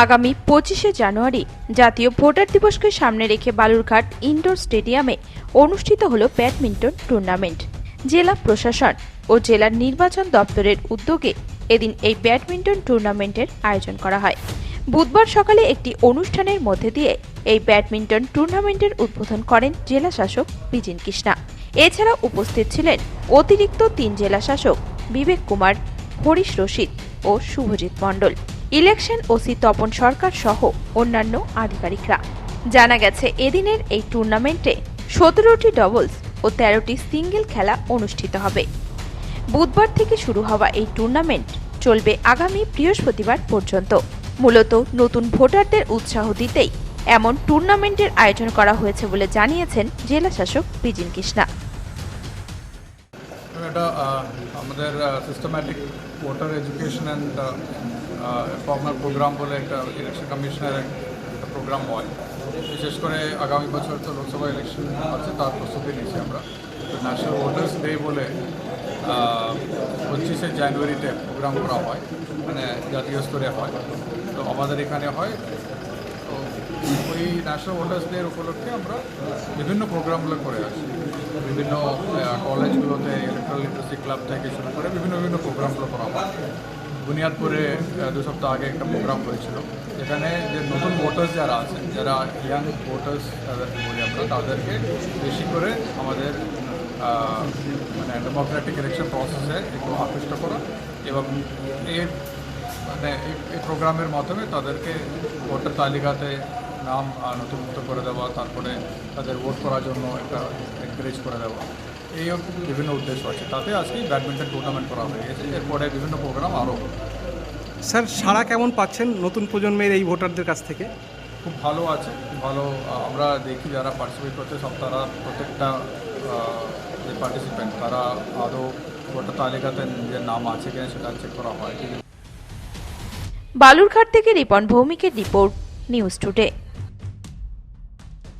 আগামী পঁচিশে জানুয়ারি জাতীয় ভোটার দিবসকে সামনে রেখে বালুরঘাট ইনডোর স্টেডিয়ামে অনুষ্ঠিত হল ব্যাডমিন্টন টুর্নামেন্ট। জেলা প্রশাসন ও জেলার নির্বাচন দপ্তরের উদ্যোগে এদিন এই ব্যাডমিন্টন টুর্নামেন্টের আয়োজন করা হয়। বুধবার সকালে একটি অনুষ্ঠানের মধ্যে দিয়ে এই ব্যাডমিন্টন টুর্নামেন্টের উদ্বোধন করেন জেলা শাসক বিজিন কৃষ্ণা। এছাড়া উপস্থিত ছিলেন অতিরিক্ত তিন জেলা শাসক বিবেক কুমার, হরিশ রশিদ ও শুভজিৎ মণ্ডল। ইলেকশন ওসি তপন সরকার সহ অন্যান্য আধিকারিকরা। জানা গেছে, এদিনের এই টুর্নামেন্টে সতেরোটি ডবলস ও তেরোটি সিঙ্গেল খেলা অনুষ্ঠিত হবে। বুধবার থেকে শুরু হওয়া এই টুর্নামেন্ট চলবে আগামী বৃহস্পতিবার পর্যন্ত। মূলত নতুন ভোটারদের উৎসাহ দিতেই এমন টুর্নামেন্টের আয়োজন করা হয়েছে বলে জানিয়েছেন জেলা শাসক বিজিন কৃষ্ণা। এটা আমাদের systematic voter education and formal program বলে একটা ইলেকশন কমিশনের একটা প্রোগ্রাম হয়। বিশেষ করে আগামী বছর তো লোকসভা ইলেকশন আছে, তার প্রস্তুতি নিয়েছি আমরা। তো ন্যাশনাল ভোটার্স ডে বলে পঁচিশে জানুয়ারিতে প্রোগ্রাম করা হয় মানে জাতীয় স্তরে হয়। তো আমাদের এখানে হয়। তো ওই ন্যাশনাল ভোটার্স ডে উপলক্ষে আমরা বিভিন্ন প্রোগ্রামগুলো করে আসি। বিভিন্ন কলেজগুলোতে ইলেকট্রাল লিটারেসি ক্লাব থেকে শুরু করে বিভিন্ন বিভিন্ন প্রোগ্রামগুলো করা হয়। বুনিয়াদপুরে দু সপ্তাহ আগে একটা প্রোগ্রাম হয়েছিল, যেখানে যে নতুন ভোটার্স যারা আছেন, যারা ইয়াং ভোটার্স তাদেরকে বলি আমরা, তাদেরকে বেশি করে আমাদের মানে ডেমোক্রেটিক ইলেকশন প্রসেসে একটু আকৃষ্ট করা এবং এর মানে এই- এই প্রোগ্রামের মাধ্যমে তাদেরকে ভোটার তালিকাতে নাম নথিভুক্ত করে দেওয়া তারপরে তাদের ভোট করার জন্য একটা এনকারেজ করে দেওয়া। এই বিভিন্ন উদ্দেশ্য আছে। তাতে আজকে ব্যাডমিন্টন টুর্নামেন্ট করা হয়ে গেছে। এরপরে বিভিন্ন প্রোগ্রাম আরও স্যার সাড়া কেমন পাচ্ছেন নতুন প্রজন্মের এই ভোটারদের কাছ থেকে? খুব ভালো আছে ভালো। আমরা দেখি যারা পার্টিসিপেট করছে সব তারা প্রত্যেকটা যে পার্টিসিপেন্ট তারা আরও ভোটার তালিকাতে নিজের নাম আছে কিনা সেটা চেক করা হয়। বালুরঘাট থেকে রিপন ভৌমিকের রিপোর্ট নিউজ টুডে।